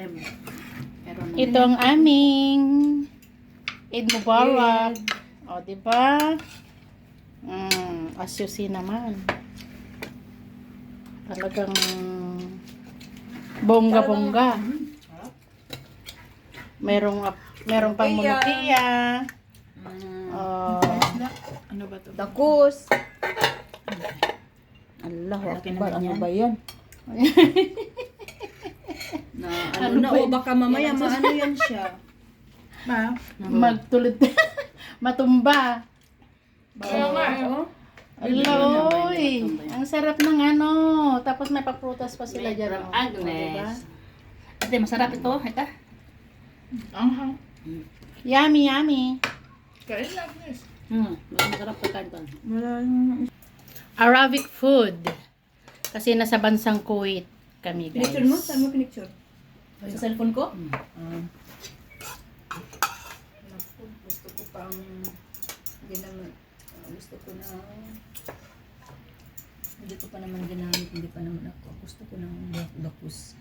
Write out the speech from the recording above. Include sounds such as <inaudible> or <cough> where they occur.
Ay, meron na. Ito ang aming Eid Mubarak. O, di ba? Mm, as you see naman. Talagang bongga-bongga. Merong, merong pang munukiya. Mm. Oh, Ano ba to? Dakus. Allah, Laki akbar. naman Ano yan. ba yan? <laughs> Ano ano, na, ba o yun? baka mamaya maano yan siya. <laughs> ma, magtulid. <laughs> Matumba. Kaya nga, oh. Ala, oy. Ang sarap ng ano. Tapos may paprutas pa sila dyan. From oh. Agnes. Ate, masarap ito. Ito. Anghang. Yummy, yummy. Kain lang, Agnes. Hmm, masarap. Wala yung... Arabic food. Kasi nasa bansang Kuwait kami, guys. Picture mo? Saan mo pinicture? Sa cellphone ko? Hmm. Naku, gusto ko pang... Hindi naman... ah, gusto ko na... Hindi ko pa naman ginamit. Hindi pa naman ako. Gusto ko ng dakus.